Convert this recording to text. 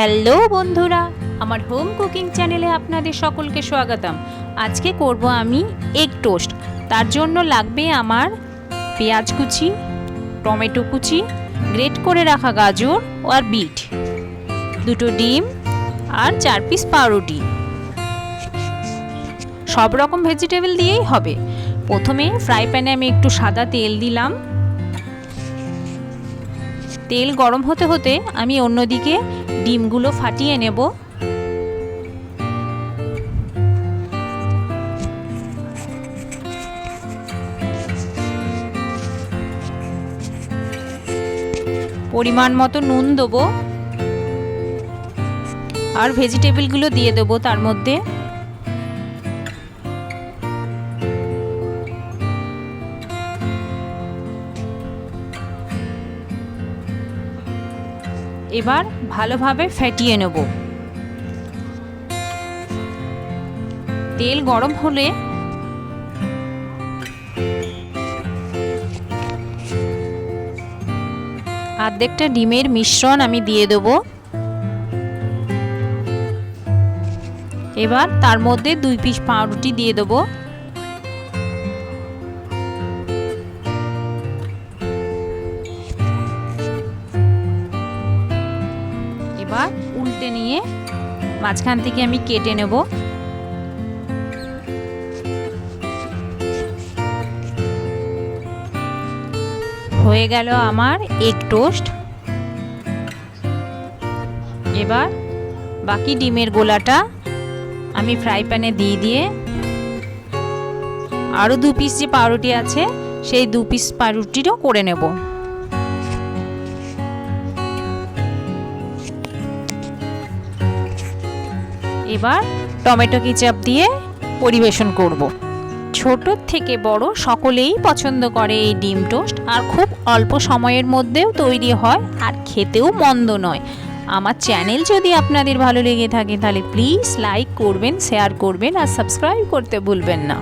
Hello বন্ধুরা, আমার home cooking চ্যানেলে আপনাদের সকলকে স্বাগতম। আজকে করব আমি এগ টোস্ট তার জন্য লাগবে আমার পেঁয়াজ কুচি, টমেটো কুচি গ্রেট করে রাখা গাজর আর বিট, দুটো ডিম আর চার পিস পাউরুটি। সব রকম ভেজিটেবল দিয়েই হবে। প্রথমে ফ্রাই প্যানে আমি একটু সাদা তেল দিলাম। তেল গরম হতে হতে আমি অন্যদিকে ডিমগুলো ফাটিয়ে নেব। পরিমাণ মতো নুন দেবো। আর ভেজিটেবলগুলো দিয়ে দেবো তার মধ্যে। এবার ভালোভাবে ফেটিয়ে নেব। তেল গরম হলে অর্ধেকটা ডিমের মিশ্রণ আমি দিয়ে দেব। এবার তার মধ্যে দুই পিস পাউরুটি দিয়ে দেবো। এবার উল্টে নিয়ে মাঝখান থেকে আমি কেটে নেব। হয়ে গেল আমার এগ টোস্ট। এবার বাকি ডিমের গোলাটা আমি ফ্রাই প্যানে দিয়ে দিয়ে আরও দু পিস যে পাউরুটি আছে, সেই দু পিস পাউরুটিরও করে নেব। এবার টমেটো কিচাপ দিয়ে পরিবেশন করব। ছোট থেকে বড় সকলেই পছন্দ করে এই ডিম টোস্ট আর খুব অল্প সময়ের মধ্যেও তৈরি হয় আর খেতেও মন্দ নয়। আমার চ্যানেল যদি আপনাদের ভালো লেগে থাকে তাহলে প্লিজ লাইক করবেন, শেয়ার করবেন আর সাবস্ক্রাইব করতে ভুলবেন না।